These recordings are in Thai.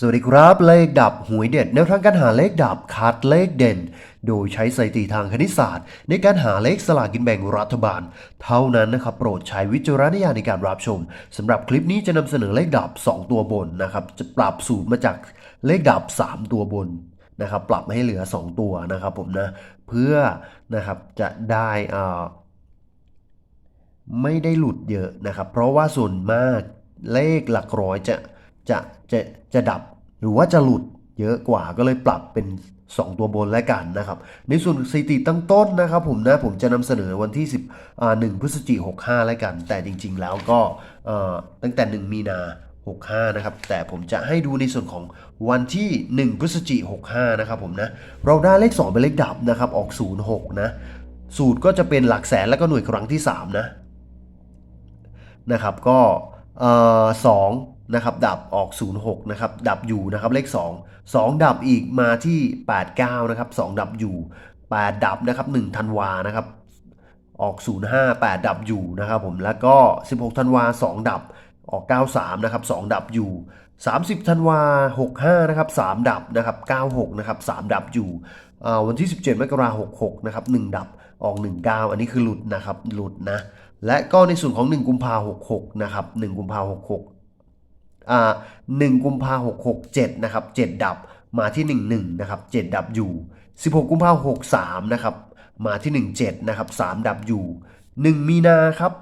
สวัสดีครับ เลขดับหวยเด็ดแนวทางการหาเลขดับคัดเลขเด่น โดยใช้สถิติทางคณิตศาสตร์ ในการหาเลขสลากกินแบ่งรัฐบาล เท่านั้นนะครับ โปรดใช้วิจารณญาณในการรับชมสำหรับคลิปนี้จะนำเสนอเลขดับ 2 ตัวบนนะครับ จะปรับสูตรมาจากเลขดับ 3 ตัวบนนะครับ ปรับให้เหลือ 2 ตัวนะครับผมนะ เพื่อนะครับจะได้อ่าไม่ได้หลุดเยอะนะครับ เพราะว่าส่วนมากเลขหลักร้อยจะ จะจะจะดับหรือว่าจะหลุดเยอะกว่าก็เลยปรับเป็น 2 ตัวบนแล้วกันนะครับ ในส่วนสถิติตั้งต้นนะครับผมนะผมจะนำเสนอวันที่10อ่า1พฤศจิกายน65แล้วกัน แต่จริงๆแล้วก็เอ่อตั้งแต่ 1 มีนา65 นะครับ แต่ผมจะให้ดูในส่วนของวันที่ 1 พฤศจิกายน65 นะครับผมนะ เราได้เลข 2 เป็นเลขดับนะครับ ออก 06 นะ สูตรก็จะเป็นหลักแสนแล้วก็หน่วยครั้งที่ 3 นะ นะครับ ก็เอ่อสอง นะครับดับออก 06 นะครับ ดับอยู่นะครับเลข 2 2 ดับอีกมาที่ 89 นะครับ 2 ดับอยู่ 8 ดับนะครับ1ธันวานะครับ ออก 05 8 ดับอยู่นะครับผมแล้วก็ 16 ธันวา 2 ดับออก 93 นะครับ 2 ดับอยู่ 30 ธันวา 65 นะครับ 3 ดับนะครับ 96 นะครับ 3 ดับอยู่วันที่ 17 มกราคม 66 นะครับ 1 ดับออก 19 อันนี้คือหลุดนะครับ หลุดนะ และก็ในส่วนของ 1 กุมภาหกหกนะครับ 1 กุมภา หกหกอ่า1กุมภาหกหกเจ็ดนะครับ7ดับมาที่1 1นะครับ7ดับอยู่16กุมภาหกสามนะครับมาที่1 7นะครับ3ดับอยู่1มีนาครับ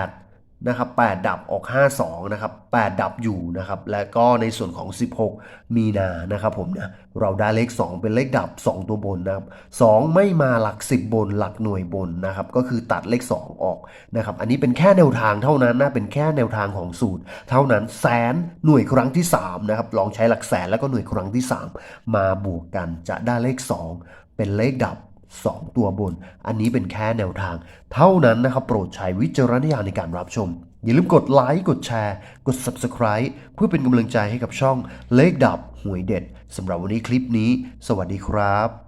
8 นะครับ8ดับออก 52นะครับ8ดับอยู่นะครับและก็ในส่วนของ 16 มีนานะครับผมนะเราได้เลข 2 เป็นเลขดับ 2 ตัวบนนะครับ2ไม่มาหลัก 10 บนหลักหน่วยบนนะครับก็คือตัดเลข 2 ออกนะครับอันนี้เป็นแค่แนวทางเท่านั้นนะเป็นแค่แนวทางของสูตร เท่านั้นแสนหน่วยครั้งที่3นะครับลองใช้หลักแสนแล้วก็หน่วยครั้งที่ 3 มาบวกกันจะได้เลข 2 เป็นเลขดับ 2 ตัวบน อันนี้เป็นแค่แนวทาง เท่านั้นนะครับ โปรดใช้วิจารณญาณในการรับชม อย่าลืมกดไลค์ กดแชร์ กด Subscribe เพื่อเป็นกำลังใจให้กับช่องเลขดับหวยเด็ดสำหรับวันนี้คลิปนี้ สวัสดีครับ